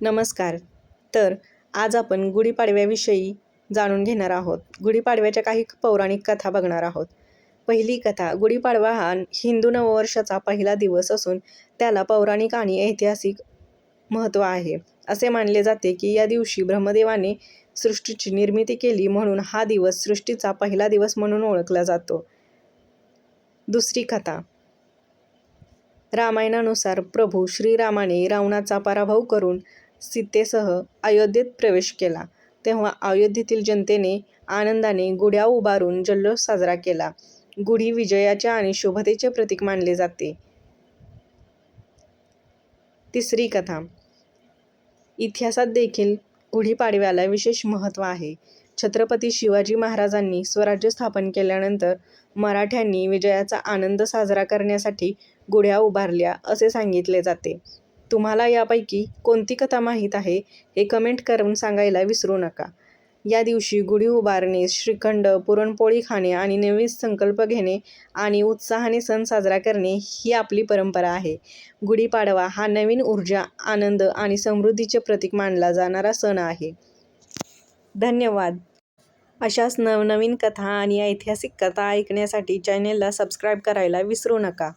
नमस्कार. तर आज आपण गुढीपाडव्याविषयी जाणून घेणार आहोत. गुढीपाडव्याच्या काही पौराणिक कथा बघणार आहोत. पहिली कथा गुढीपाडवा हा हिंदू नववर्षाचा पहिला दिवस असून त्याला पौराणिक आणि ऐतिहासिक महत्त्व आहे. असे मानले जाते की या दिवशी ब्रह्मदेवाने सृष्टीची निर्मिती केली म्हणून हा दिवस सृष्टीचा पहिला दिवस म्हणून ओळखला जातो. दुसरी कथा रामायणानुसार प्रभू श्रीरामाने रावणाचा पराभव करून सीतेसह अयोध्येत प्रवेश केला. तेव्हा अयोध्येतील जनतेने आनंदाने गुढ्या उभारून जल्लोष साजरा केला. गुढी विजयाच्या आणि शुभतेचे प्रतीक मानले जाते. तिसरी कथा. इतिहासात देखील गुढीपाडव्याला विशेष महत्त्व आहे. छत्रपती शिवाजी महाराजांनी स्वराज्य स्थापन केल्यानंतर मराठ्यांनी विजयाचा आनंद साजरा करण्यासाठी गुढ्या उभारल्या असे सांगितले जाते. तुम्हाला यापैकी कोणती कथा माहीत आहे हे कमेंट करून सांगायला विसरू नका. या दिवशी गुढी उभारणे श्रीखंड पुरणपोळी खाणे आणि नवीन संकल्प घेणे आणि उत्साहाने सण साजरा करणे ही आपली परंपरा आहे. गुढीपाडवा हा नवीन ऊर्जा आनंद आणि समृद्धीचे प्रतीक मानला जाणारा सण आहे. धन्यवाद. अशाच नवनवीन कथा आणि ऐतिहासिक कथा ऐकण्यासाठी चॅनेलला सबस्क्राईब करायला विसरू नका.